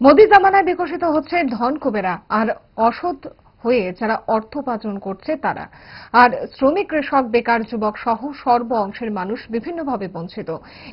মোদি জামানায় বিকশিত হচ্ছে ধন কুবেরা আর অসৎ হয়ে যারা অর্থ উপার্জন করছে তারা। আর শ্রমিক, কৃষক, বেকার, যুবক সহ সর্ব অংশের মানুষ বিভিন্নভাবে বঞ্চিত।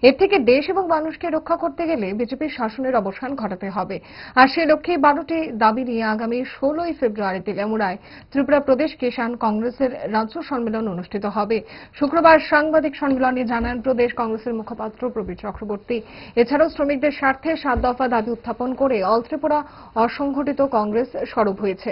এর থেকে দেশ এবং মানুষকে রক্ষা করতে গেলে বিজেপির শাসনের অবসান ঘটাতে হবে। আর সে লক্ষ্যে বারোটি দাবি নিয়ে আগামী ষোলোই ফেব্রুয়ারি তেলেমুড়ায় ত্রিপুরা প্রদেশ কিষাণ কংগ্রেসের রাজ্য সম্মেলন অনুষ্ঠিত হবে। শুক্রবার সাংবাদিক সম্মেলনে জানান প্রদেশ কংগ্রেসের মুখপাত্র প্রবীর চক্রবর্তী। এছাড়াও শ্রমিকদের স্বার্থে সাত দফা দাবি উত্থাপন করে অল ত্রিপুরা অসংগঠিত কংগ্রেস সরব হয়েছে।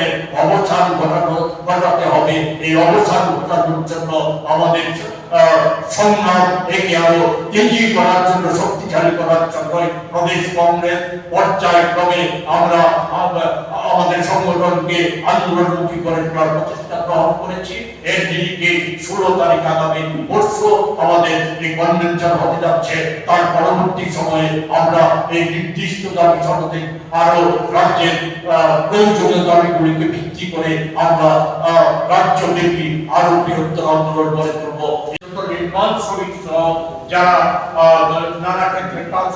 অবসান ঘটানো ঘটাতে হবে। এই অবসান ঘটানোর জন্য আমাদের সংগ্রাম একে আরও করার জন্য, শক্তিশালী করার জন্য প্রদেশ কংগ্রেস পর্যায়ক্রমে আমরা আমাদের সংগঠনকে আন্দোলনমুখী করে তোলার প্রচেষ্টা গ্রহণ করেছি। এর দিকে ষোলো তারিখ আগামী আমাদের এই কনভেনশন হতে যাচ্ছে। তার পরবর্তী সময়ে আমরা এই নির্দিষ্ট দাবি সমাধান আরও রাজ্যের প্রয়োজনীয় দাবিগুলিকে করে আমরা আহ, রাজ্যব্যাপী আরও বৃহত্তর আন্দোলন গড়ে তুলব। নির্মাণ শ্রমিক যারা নানা ক্ষেত্রে কাজ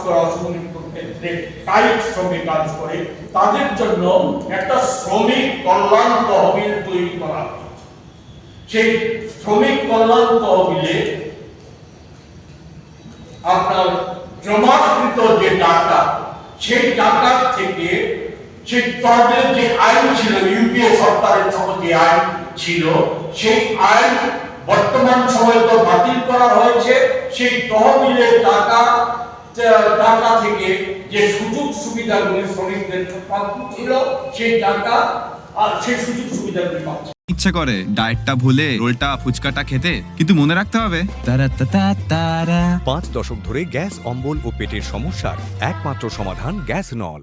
ক্ষেত্রে কায়িক কাজ করে তাদের জন্য একটা শ্রমিক কল্যাণ তহবিল তৈরি করা সেই শ্রমিক কল্যাণ তহবিলে আপনার জমাকৃত যে টাকা সেই টাকার থেকে সেই যে আইন ছিল ইউপিএ সরকারের সময় যে আইন ছিল সেই আইন বর্তমান সময়ে তো বাতিল করা হয়েছে। সেই তহবিলের টাকা টাকা থেকে যে সুযোগ সুবিধাগুলি শ্রমিকদের প্রাপ্য ছিল সেই টাকা আর সেই সুযোগ সুবিধাগুলি পাচ্ছে। ইচ্ছে করে ডায়েটটা ভুলে রোলটা ফুচকাটা খেতে কিন্তু মনে রাখতে হবে। তারা তারা তারা পাঁচ দশক ধরে গ্যাস অম্বল ও পেটের সমস্যার একমাত্র সমাধান গ্যাস নল।